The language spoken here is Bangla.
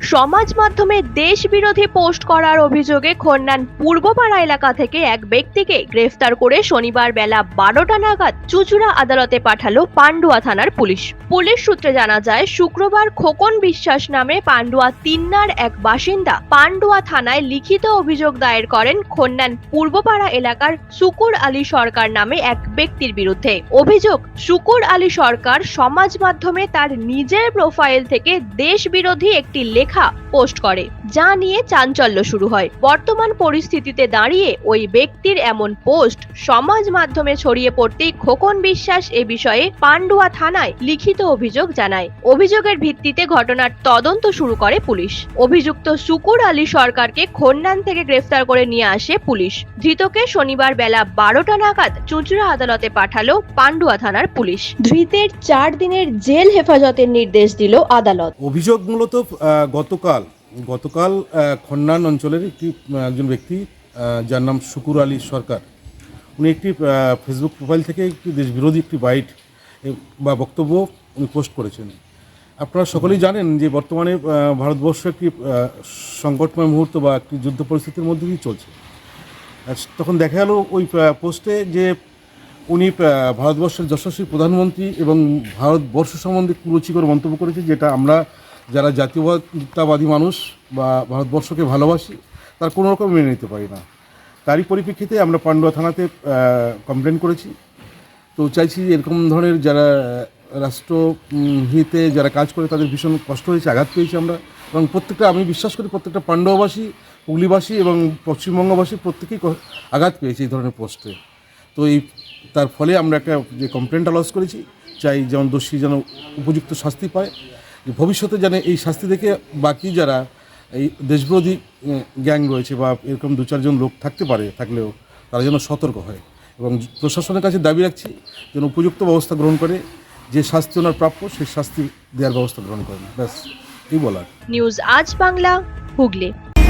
সমাজ মাধ্যমে দেশ বিরোধী পোস্ট করার অভিযোগে খন্নান পূর্বপাড়া এলাকা থেকে এক ব্যক্তিকে গ্রেফতার করে শনিবার বেলা বারোটা নাগাদ চুচুড়া আদালতে পাঠালো পান্ডুয়া থানার পুলিশ। পুলিশ সূত্রে জানা যায়, শুক্রবার খোকন বিশ্বাস নামে পান্ডুয়া তিন্নার এক বাসিন্দা পান্ডুয়া থানায় লিখিত অভিযোগ দায়ের করেন খন্নান পূর্বপাড়া এলাকার সুকুর আলী সরকার নামে এক ব্যক্তির বিরুদ্ধে। অভিযোগ সুকুর আলী সরকার সমাজ মাধ্যমে তার নিজের প্রোফাইল থেকে দেশ বিরোধী একটি লেখা 靠。পোস্ট করে, যা নিয়ে চাঞ্চল্য শুরু হয়। বর্তমান পরিস্থিতিতে দাঁড়িয়ে ওই ব্যক্তির এমন পোস্ট সমাজ মাধ্যমে ছড়িয়ে পড়তেই খোকন বিশ্বাস এ বিষয়ে পান্ডুয়া থানায় লিখিত অভিযোগ জানায়। অভিযোগের ভিত্তিতে ঘটনার তদন্ত শুরু করে পুলিশ। অভিযুক্ত সুকুর আলী সরকারকে খন্নান থেকে গ্রেফতার করে নিয়ে আসে পুলিশ। ধৃতকে শনিবার বেলা বারোটা নাগাদ চুঁচুড়া আদালতে পাঠালো পান্ডুয়া থানার পুলিশ। ধৃতের চার দিনের জেল হেফাজতের নির্দেশ দিল আদালত। অভিযোগ মূলত গতকাল গতকাল খন্নান অঞ্চলের একটি একজন ব্যক্তি যার নাম শুকুর আলী সরকার, উনি একটি ফেসবুক প্রোফাইল থেকে একটি দেশবিরোধী একটি বাইট বা বক্তব্য উনি পোস্ট করেছেন। আপনারা সকলেই জানেন যে বর্তমানে ভারতবর্ষ একটি সংকটময় মুহূর্ত বা একটি যুদ্ধ পরিস্থিতির মধ্যে দিয়ে চলছে। তখন দেখা গেল ওই পোস্টে যে উনি ভারতবর্ষের যশস্বী প্রধানমন্ত্রী এবং ভারতবর্ষ সম্বন্ধে কুরুচিকর মন্তব্য করেছে, যেটা আমরা যারা জাতীয়তাবাদী মানুষ বা ভারতবর্ষকে ভালোবাসি তার কোনো রকম মেনে নিতে পারি না। তারই পরিপ্রেক্ষিতে আমরা পান্ডুয়া থানাতে কমপ্লেন করেছি। তো চাইছি এরকম ধরনের যারা রাষ্ট্র উম, হিতে যারা কাজ করে তাদের ভীষণ কষ্ট হয়েছে আঘাত পেয়েছি আমরা। এবং প্রত্যেকটা আমি বিশ্বাস করি প্রত্যেকটা পাণ্ডববাসী হুগলিবাসী এবং পশ্চিমবঙ্গবাসী প্রত্যেকেই আঘাত পেয়েছে এই ধরনের পোস্টে। তো এই তার ফলে আমরা একটা যে কমপ্লেনটা লস করেছি চাই যেমন দোষী যেন উপযুক্ত শাস্তি পায়। ভবিষ্যতে যেন এই শাস্তি দেখে বাকি যারা এই দেশবিরোধী গ্যাং রয়েছে বা এরকম দু চারজন লোক থাকতে পারে, থাকলেও তারা যেন সতর্ক হয়। এবং প্রশাসনের কাছে দাবি রাখছি যেন উপযুক্ত ব্যবস্থা গ্রহণ করে, যে শাস্তি ওনার প্রাপ্য, সেই শাস্তি দেওয়ার ব্যবস্থা গ্রহণ করেন। ব্যাস, এই বলার। নিউজ আজ বাংলা, হুগলি।